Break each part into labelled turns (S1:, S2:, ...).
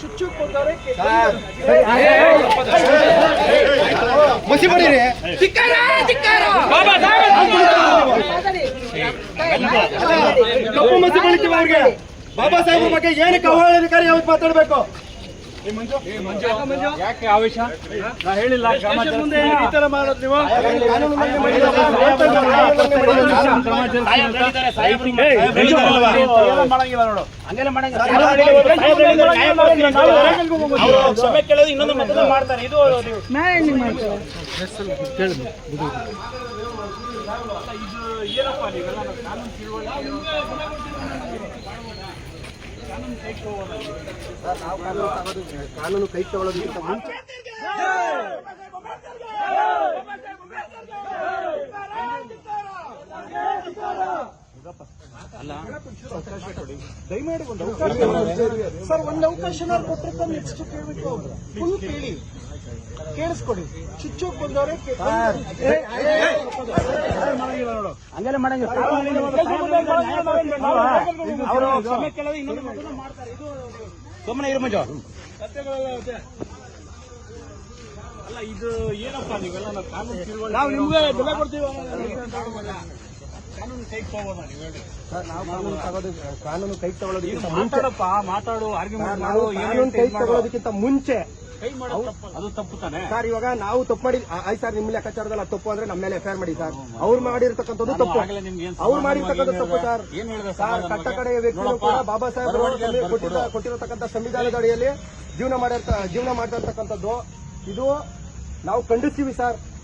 S1: ಚುಚ್ಚು
S2: ಬಾಬಾ ಸಾಹೇಬ್ರ ಬಗ್ಗೆ ಏನಕ್ಕೆ ಅವಹೇಳನಕಾರಿ ಯಾವತ್ತು ಮಾತಾಡ್ಬೇಕು?
S3: ಯಾಕೆ ಆವೇಶ ನಾ ಹೇಳಿಲ್ಲ
S1: ಮುಂದೆ ಈ ತರ ಮಾಡೋದು ನೀವು
S2: ಕಾನೂನು ಮಂಡನೆ ಮಾಡಿಲ್ಲ.
S3: ಮಾಡಂಗಿಲ್ಲ ನೋಡು
S1: ಅವರು ಕ್ಷಮೆ ಕೇಳೋದು ಇನ್ನೊಂದು ಮತದಾನ ಮಾಡ್ತಾರೆ ಇದು
S2: ಕಾನೂನು ಕೈ ತಗೊಳ್ಳೋದಕ್ಕಿಂತ ಮುಂಚೆ
S1: ಸರ್ ಒಂದು ಅವಕಾಶ ಕೊಟ್ಟಿರ್ತಾರೆ ನೆಕ್ಸ್ಟ್ ಕೇಳಬೇಕು ಫುಲ್ ಕೇಳಿ. ಕೇಳಿಸ್ಕೊಡಿ. ಚುಚ್ಚೋಕ್ ಕೊಂದವ್ರೆ ಅವರು ಮಾಡಂಗಿಲ್ಲ ಇದು
S3: ಸುಮ್ಮನೆ ಇರು ಮಂಜು.
S1: ಅಲ್ಲ ಇದು ಏನಪ್ಪ ನೀವೆಲ್ಲ? ನಾವು ನಿಮ್ಗೆ ಬೆಲೆ ಕೊಡ್ತೀವಿ. ಕಾನೂನು ಕೈ ತಗೋಬೋದ ನೀವು ಹೇಳಿ
S2: ಸರ್, ನಾವು ಕಾನೂನು ತಗೊಳ್ಳೋದು ಕಾನೂನು ಕೈ ತಗೊಳ್ಳೋದಕ್ಕಿಂತ ಮುಂಚೆ
S1: ಮಾತಾಡಪ್ಪ ಮಾತಾಡು ಆರ್ಗ್ಯುಮೆಂಟ್
S2: ನಾವು ಕಾನೂನು ಕೈ ತಗೊಳ್ಳೋದಕ್ಕಿಂತ ಮುಂಚೆ
S1: ಕೈ ಮಾಡೋದು ತಪ್ಪು ಅದು ತಪ್ಪು ತಾನೆ?
S2: ಸರ್ ಇವಾಗ ನಾವು ತಪ್ಪು ಮಾಡಿ ಆಯ್ತು ಸರ್ ನಿಮ್ಮ ಲೆಕ್ಕಾಚಾರದಲ್ಲಿ ಅದು ತಪ್ಪು ಅಂದ್ರೆ ನಮ್ಮ ಮೇಲೆ ಎಫ್ಐಆರ್ ಮಾಡಿ ಸರ್. ಅವ್ರು ಮಾಡಿರ್ತಕ್ಕಂಥದ್ದು ತಪ್ಪು.
S1: ಆಗಲೇ ನಿಮ್ಗೆ ಏನ್
S2: ಅವ್ರು ಮಾಡಿರ್ತಕ್ಕಂಥ ತಪ್ಪು? ಸರ್.
S1: ಏನ್ ಹೇಳ್ದೆ
S2: ಸರ್? ಕಟ್ಟ ಕಡೆಯ ವ್ಯಕ್ತಿಗಳು ಕೂಡ ಬಾಬಾ ಸಾಹೇಬ್
S1: ಅಂಬೇಡ್ಕರ್.
S2: ಕೊಟ್ಟಿರತಕ್ಕಂಥ ಸಂವಿಧಾನದ ಅಡಿಯಲ್ಲಿ ಜೀವನ ಮಾಡಿರ್ತ ಜೀವನ ಮಾಡಿರ್ತಕ್ಕಂಥದ್ದು. ಇದು ನಾವು ಖಂಡಿಸ್ತೀವಿ ಸರ್.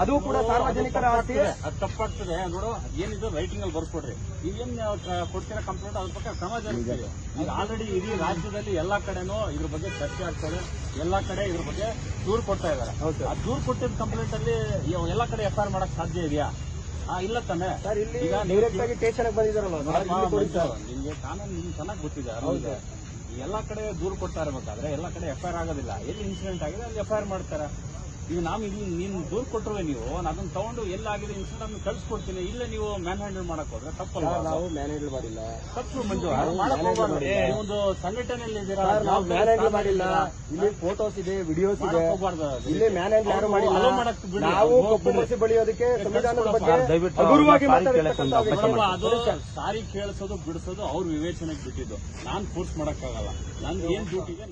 S2: ಅದು ಕೂಡ ಸಾರ್ವಜನಿಕರ ಆಸ್ತಿ
S1: ಅದು ತಪ್ಪಾಗ್ತದೆ ನೋಡು ಏನಿದ್ರು ರೈಟಿಂಗ್ ಅಲ್ಲಿ ಬರ್ಕೊಡ್ರಿ. ಈಗ ಏನ್ ಕೊಡ್ತೀರಾ ಕಂಪ್ಲೇಂಟ್ ಅದ್ರ ಬಗ್ಗೆ ಸಮಾಜ ಈಗ ಆಲ್ರೆಡಿ ಇಡೀ ರಾಜ್ಯದಲ್ಲಿ ಎಲ್ಲಾ ಕಡೆನೂ ಇದ್ರ ಬಗ್ಗೆ ಚರ್ಚೆ ಆಗ್ತದೆ. ಎಲ್ಲಾ ಕಡೆ ಇದ್ರ ಬಗ್ಗೆ ದೂರ್ ಕೊಡ್ತಾ ಇದಾರೆ ಆ ದೂರ್ ಕೊಟ್ಟಿದ್ದ ಕಂಪ್ಲೇಂಟ್ ಅಲ್ಲಿ ಎಲ್ಲಾ ಕಡೆ ಎಫ್ ಮಾಡಕ್ ಸಾಧ್ಯ ಇದೆಯಾ? ಆ ಇಲ್ಲ ತಾನೆ.
S2: ಸರ್ ಇಲ್ಲಿ
S1: ಈಗ
S2: ಡೈರೆಕ್ಟ್ ಆಗಿ ಸ್ಟೇಷನ್
S1: ನಿಮ್ಗೆ ಕಾನೂನು ನಿಮ್ಗೆ ಚೆನ್ನಾಗಿ ಗೊತ್ತಿದೆ. ಹೌದು ಎಲ್ಲಾ ಕಡೆ ದೂರ್ ಕೊಡ್ತಾ ಇರ್ಬೇಕಾದ್ರೆ ಎಲ್ಲಾ ಕಡೆ ಎಫ್ ಆಗೋದಿಲ್ಲ. ಎಲ್ಲಿ ಇನ್ಸಿಡೆಂಟ್ ಆಗಿದೆ ಅಲ್ಲಿ ಎಫ್ ಮಾಡ್ತಾರೆ? ಈಗ ನಾವು ಇಲ್ಲಿ ನೀನು ದೂರು ಕೊಟ್ಟರುವೆ ನೀವು ನಾನು ಅದನ್ನ ತಗೊಂಡು ಎಲ್ಲಾಗಿದೆ ಇನ್ಸಿಡೆಂಟ್ ಅದನ್ನ ಕಳ್ಸಿಕೊಡ್ತೀನಿ. ಇಲ್ಲ ನೀವು ಮ್ಯಾನ್ ಹ್ಯಾಂಡಲ್ ಮಾಡಕ್ ಹೋದ್ರೆ ತಪ್ಪಲ್ಲ
S2: ನಾವು ನಾವು ಮ್ಯಾನೇಜ್ ಮಾಡಿಲ್ಲ.
S1: ತಪ್ಪು ಮಂಜು. ಒಂದು ಸಂಘಟನೆಯಲ್ಲಿ ಇದ್ದೀರಾ
S2: ನಾವು
S1: ಜವಾಬ್ದಾರಿ
S2: ಮ್ಯಾನೇಜ್ ಮಾಡಿಲ್ಲ. ಇಲ್ಲಿ ಫೋಟೋಸ್ ಇದೆ ವಿಡಿಯೋಸ್ ಇದೆ.
S1: ಇಲ್ಲಿ.
S2: ಇಲ್ಲಿ ಮ್ಯಾನೇಜ್ ಯಾರು ಮಾಡಿಲ್ಲ. ನಾವು. ಕಪ್ಪು ಮಸಿ ಬಳಿಯೋದಕ್ಕೆ ಸಂವಿಧಾನದ ಬಗ್ಗೆ ಹಗುರವಾಗಿ.
S1: ಅದು ಸಾರಿ ಕೇಳಿಸೋದು ಬಿಡಿಸೋದು ಅವ್ರ ವಿವೇಚನೆಗೆ ಬಿಟ್ಟಿದ್ದು. ನಾನ್ ಫೋರ್ಸ್ ಮಾಡಕ್ಕಾಗಲ್ಲ. ನನ್ಗೆ ಏನ್ ಡ್ಯೂಟಿಗೆ